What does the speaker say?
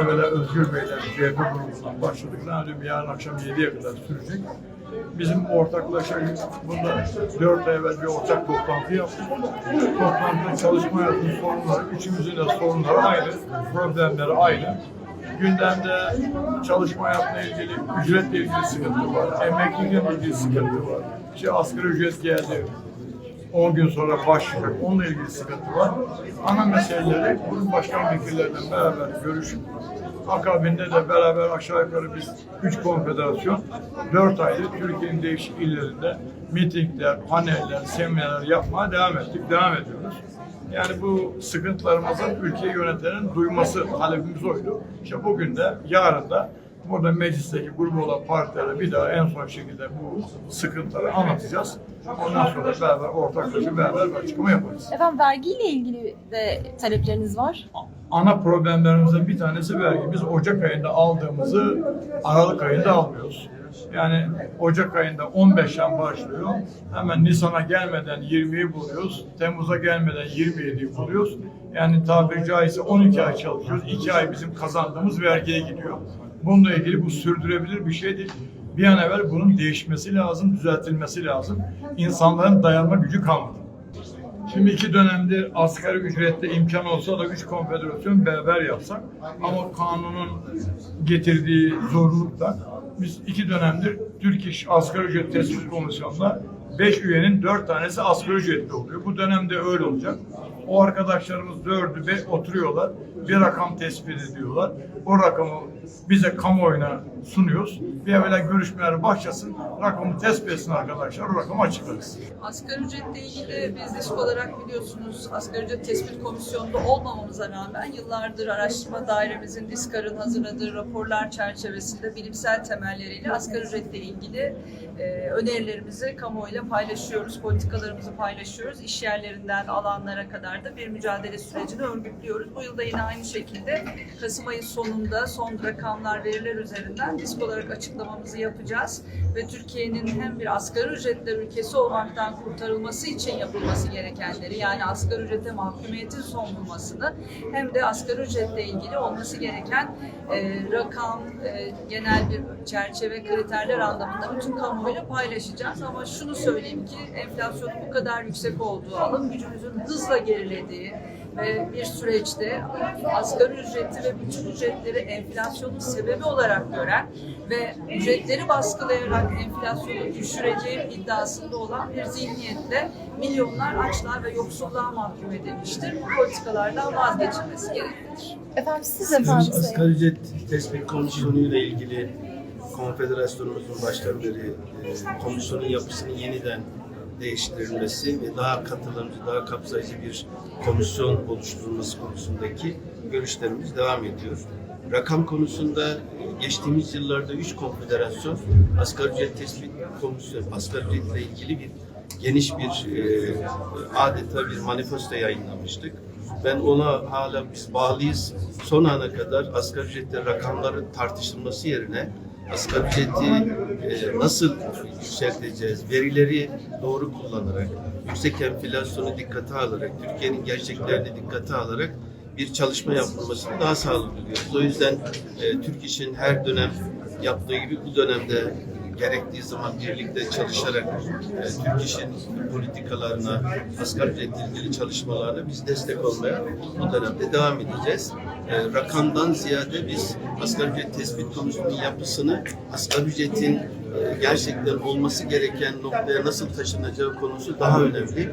evvela Özgür Bey'den CHP grubundan başladık. Zannediyorum yarın akşam 7'ye kadar sürecek. Bizim ortaklaşa bunda 4 ay evvel bir ortak toplantı yaptık. Toplantıda çalışma hayatının sorunları, üçümüzün de sorunları aynı, problemleri aynı. Gündemde çalışma hayatına ilgili, ücretle ilgili sıkıntı var, emeklilikle ilgili sıkıntı var. İşte asgari ücret geldi, 10 gün sonra başlayacak. Onunla ilgili sıkıntı var. Ana meseleleri grup başkan vekilleriyle beraber görüşüp akabinde de beraber aşağı yukarı biz 3 konfederasyon 4 aydır Türkiye'nin değişik illerinde mitingler, paneller, seminerler yapmaya devam ettik, devam ediyoruz. Yani bu sıkıntılarımızın ülkeyi yönetenin duyması talebimiz oydu. İşte bugün de yarın da burada meclisteki grubu olan partilere bir daha en son şekilde bu sıkıntıları anlatacağız. Ondan sonra beraber ortaklaşa beraber bir açıklama yaparız. Efendim vergiyle ilgili de talepleriniz var. Ana problemlerimizden bir tanesi vergi. Biz Ocak ayında aldığımızı Aralık ayında almıyoruz. Yani Ocak ayında 15'ten başlıyor. Hemen Nisan'a gelmeden 20'yi buluyoruz. Temmuz'a gelmeden 27'yi buluyoruz. Yani tabiri caizse 12 ay çalışıyoruz. 2 ay bizim kazandığımız vergiye gidiyor. Bununla ilgili bu sürdürebilir bir şey değil. Bir an evvel bunun değişmesi lazım, düzeltilmesi lazım. İnsanların dayanma gücü kalmadı. Şimdi iki dönemdir asgari ücrette imkan olsa da üç konfederasyon beraber yapsak ama kanunun getirdiği zorlukla biz iki dönemdir Türk İş Asgari Ücret Tespit Komisyonu'nda beş üyenin dört tanesi asgari ücretli oluyor. Bu dönemde öyle olacak. O arkadaşlarımız dördü be oturuyorlar. Bir rakam tespit ediyorlar. O rakamı bize kamuoyuna sunuyoruz. Bir evvela görüşmeler başlasın. Rakamı tespit etsin arkadaşlar. O rakamı açıklarız. Asgari ücretle ilgili biz disk olarak biliyorsunuz asgari ücret tespit komisyonunda olmamamıza rağmen yıllardır araştırma dairemizin DİSKAR'ın hazırladığı raporlar çerçevesinde bilimsel temelleriyle asgari ücretle ilgili e, önerilerimizi kamuoyuyla paylaşıyoruz, politikalarımızı paylaşıyoruz. İş yerlerinden alanlara kadar da bir mücadele sürecini örgütlüyoruz. Bu yılda yine aynı şekilde Kasım ayı sonunda son rakamlar, veriler üzerinden disk olarak açıklamamızı yapacağız ve Türkiye'nin hem bir asgari ücretler ülkesi olmaktan kurtarılması için yapılması gerekenleri yani asgari ücrete mahkumiyetin son bulmasını hem de asgari ücretle ilgili olması gereken e, rakam, e, genel bir çerçeve kriterler anlamında bütün kamuoyuyla paylaşacağız. Ama şunu söyleyeyim ki enflasyonun bu kadar yüksek olduğu, alım gücümüzün hızla gerilediği, ve bir süreçte asgari ücreti ve bütün ücretleri enflasyonun sebebi olarak gören ve ücretleri baskılayarak enflasyonu düşüreceğim iddiasında olan bir zihniyetle milyonlar açlığa ve yoksulluğa mahkum edilmiştir. Bu politikalardan vazgeçilmesi gereklidir. Efendim siz efendim. asgari ücret tespit komisyonu ile ilgili konfederasyonumuzun baştan beri e, komisyonun yapısının yeniden değiştirilmesi ve daha katılımcı, daha kapsayıcı bir komisyon oluşturulması konusundaki görüşlerimiz devam ediyor. Rakam konusunda geçtiğimiz yıllarda üç konfederasyon asgari ücret tespit komisyonu, asgari ücretle ilgili bir geniş bir e, adeta bir manifesto yayınlamıştık. Ben ona hala biz bağlıyız. Son ana kadar asgari ücrette rakamların tartışılması yerine asgari ücreti e, nasıl yükselteceğiz, verileri doğru kullanarak, yüksek enflasyonu dikkate alarak, Türkiye'nin gerçeklerini dikkate alarak bir çalışma yapılmasını daha sağlıklı buluyoruz. O yüzden e, Türk İş'in her dönem yaptığı gibi bu dönemde gerektiği zaman birlikte çalışarak e, Türk İş'in politikalarına, asgari ücretle ilgili çalışmalarına biz destek olmaya bu dönemde devam edeceğiz. E, rakamdan ziyade biz asgari ücret tespit komisyonunun yapısını asgari ücretin e, gerçekten olması gereken noktaya nasıl taşınacağı konusu daha önemli.